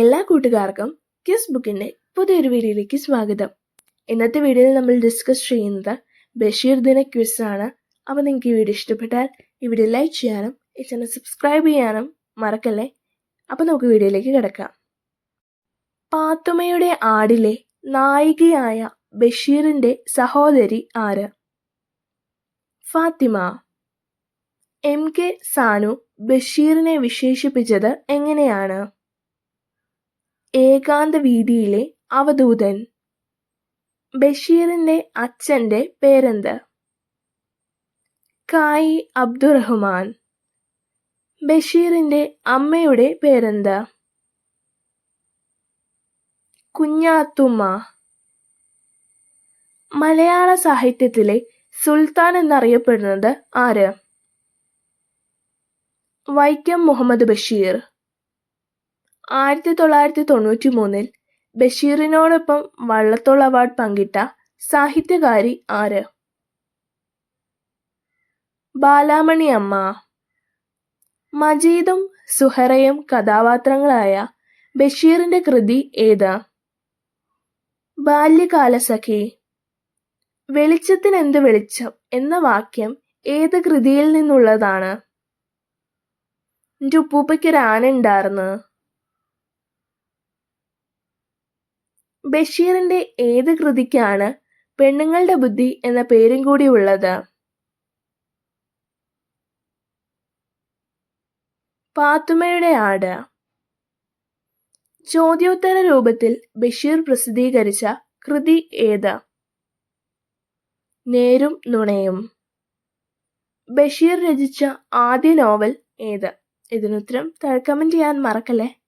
എല്ലാ കൂട്ടുകാർക്കും കിസ് ബുക്കിന്റെ പുതിയൊരു വീഡിയോയിലേക്ക് സ്വാഗതം. ഇന്നത്തെ വീഡിയോയിൽ നമ്മൾ ഡിസ്കസ് ചെയ്യുന്നത് ബഷീർ ദിന ക്വിസ് ആണ്. അപ്പോൾ നിങ്ങൾക്ക് ഈ വീഡിയോ ഇഷ്ടപ്പെട്ടാൽ ഈ വീഡിയോ ലൈക്ക് ചെയ്യാനും ഈ ചാനൽ സബ്സ്ക്രൈബ് ചെയ്യാനും മറക്കല്ലേ? അപ്പോൾ നമുക്ക് വീഡിയോയിലേക്ക് കിടക്കാം. പാത്തുമ്മയുടെ ആടിലെ നായികയായ ബഷീറിന്റെ സഹോദരി ആര്? ഫാത്തിമ. എം കെ സാനു ബഷീറിനെ വിശേഷിപ്പിച്ചത് എങ്ങനെയാണ്? ഏകാന്ത വീതിയിലെ അവധൂതൻ. ബഷീറിന്റെ അച്ഛന്റെ പേരെന്ത്? കായി അബ്ദുറഹ്മാൻ. ബഷീറിന്റെ അമ്മയുടെ പേരെന്ത്? കുഞ്ഞാത്തുമ്മ. മലയാള സാഹിത്യത്തിലെ സുൽത്താൻ എന്നറിയപ്പെടുന്നത് ആര്? വൈക്കം മുഹമ്മദ് ബഷീർ. ആയിരത്തി തൊള്ളായിരത്തി തൊണ്ണൂറ്റി മൂന്നിൽ ബഷീറിനോടൊപ്പം വള്ളത്തോൾ അവാർഡ് പങ്കിട്ട സാഹിത്യകാരി ആര്? ബാലാമണി അമ്മ. മജീദും സുഹറയും കഥാപാത്രങ്ങളായ ബഷീറിന്റെ കൃതി ഏത്? ബാല്യകാലസഖി. വെളിച്ചത്തിനെന്ത് വെളിച്ചം എന്ന വാക്യം ഏത് കൃതിയിൽ നിന്നുള്ളതാണ്? എന്റെ ഉപ്പൂപ്പയ്ക്കൊരു ബഷീറിന്റെ ഏത് കൃതിക്കാണ് പെണ്ണുങ്ങളുടെ ബുദ്ധി എന്ന പേരും കൂടി ഉള്ളത്? പാത്തുമ്മയുടെ ആട്. ചോദ്യോത്തര രൂപത്തിൽ ബഷീർ പ്രസിദ്ധീകരിച്ച കൃതി ഏത്? നേരും നുണയും. ബഷീർ രചിച്ച ആദ്യ നോവൽ ഏത്? ഇതിനുത്തരം താഴെ ചെയ്യാൻ മറക്കല്ലേ?